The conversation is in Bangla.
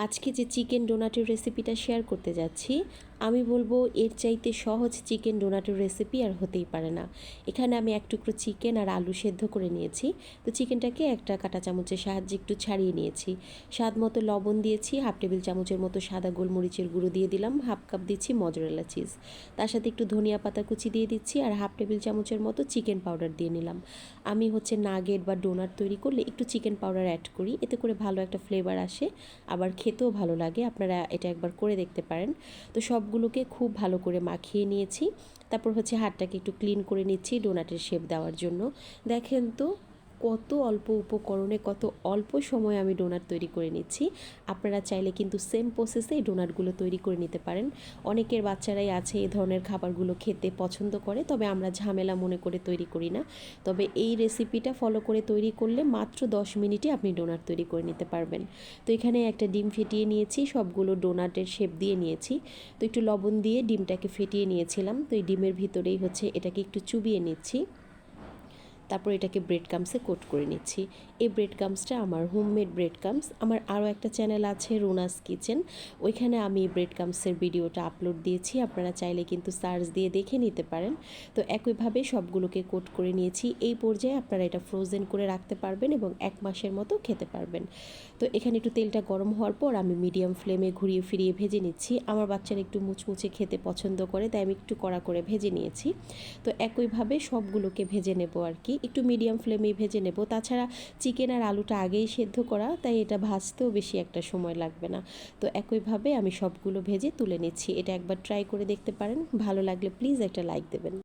আজকে যে চিকেন ডোনাটের রেসিপিটা শেয়ার করতে যাচ্ছি আমি বলব এর চাইতে সহজ চিকেন ডোনাটের রেসিপি আর হতেই পারে না। এখানে আমি এক টুকরো চিকেন আর আলু সেদ্ধ করে নিয়েছি। তো চিকেনটাকে একটা কাঁটা চামচের সাহায্যে একটু ছাড়িয়ে নিয়েছি। স্বাদ মতো লবণ দিয়েছি, হাফ টেবিল চামচের মতো সাদা গোলমরিচের গুঁড়ো দিয়ে দিলাম, হাফ কাপ দিচ্ছি মজরেলা চিজ তার সাথে একটু ধনিয়া পাতা কুচি দিয়ে দিচ্ছি আর হাফ টেবিল চামচের মতো চিকেন পাউডার দিয়ে নিলাম। আমি হচ্ছে নাগেট বা ডোনাট তৈরি করলে একটু চিকেন পাউডার অ্যাড করি, এতে করে ভালো একটা ফ্লেভার আসে। আবার খেতেও ভালো লাগে, আপনারা এটা একবার করে দেখতে পারেন। তো সবগুলোকে খুব ভালো করে মাখিয়ে নিয়েছি। তারপর হচ্ছে হাতটাকে একটু ক্লিন করে নিচ্ছি ডোনাটের শেপ দেওয়ার জন্য। দেখেন তো কত অল্প উপকরণে, কত অল্প সময় আমি ডোনাট তৈরি করে নিচ্ছি। আপনারা চাইলে কিন্তু সেম প্রসেসে এই ডোনাটগুলো তৈরি করে নিতে পারেন। অনেকের বাচ্চারাই আছে এই ধরনের খাবারগুলো খেতে পছন্দ করে, তবে আমরা ঝামেলা মনে করে তৈরি করি না। তবে এই রেসিপিটা ফলো করে তৈরি করলে মাত্র দশ মিনিটে আপনি ডোনাট তৈরি করে নিতে পারবেন। তো এখানে একটা ডিম ফেটিয়ে নিয়েছি, সবগুলো ডোনাটের শেপ দিয়ে নিয়েছি। তো একটু লবণ দিয়ে ডিমটাকে ফেটিয়ে নিয়েছিলাম। তো এই ডিমের ভিতরেই হচ্ছে এটাকে একটু চুবিয়ে নিচ্ছি। তারপর এটাকে ব্রেড কামসে কোট করে নিচ্ছি। এই ব্রেড কামসটা আমার হোমমেড ব্রেড কামস আমার আরও একটা চ্যানেল আছে রোনাস কিচেন ওইখানে আমি ব্রেড কামসের ভিডিওটা আপলোড দিয়েছি, আপনারা চাইলে কিন্তু সার্চ দিয়ে দেখে নিতে পারেন। তো একইভাবে সবগুলোকে কোট করে নিয়েছি। এই পর্যায়ে আপনারা এটা ফ্রোজেন করে রাখতে পারবেন এবং এক মাসের মতো খেতে পারবেন। তো এখানে একটু তেলটা গরম হওয়ার পর আমি মিডিয়াম ফ্লেমে ঘুরিয়ে ফিরিয়ে ভেজে নিচ্ছি। আমার বাচ্চারা একটু মুচমুচে খেতে পছন্দ করে, তাই আমি একটু কড়া করে ভেজে নিয়েছি। তো একইভাবে সবগুলোকে ভেজে নেব আর কি। একটু মিডিয়াম ফ্লেমেই ভেজে নেব। তাছাড়া চিকেন আর আলুটা আগেই সেদ্ধ করা, তাই এটা ভাজতেও বেশি একটা সময় লাগবে না। তো একইভাবে আমি সবগুলো ভেজে তুলে নিচ্ছি। এটা একবার ট্রাই করে দেখতে পারেন। ভালো লাগলে প্লিজ একটা লাইক দেবেন।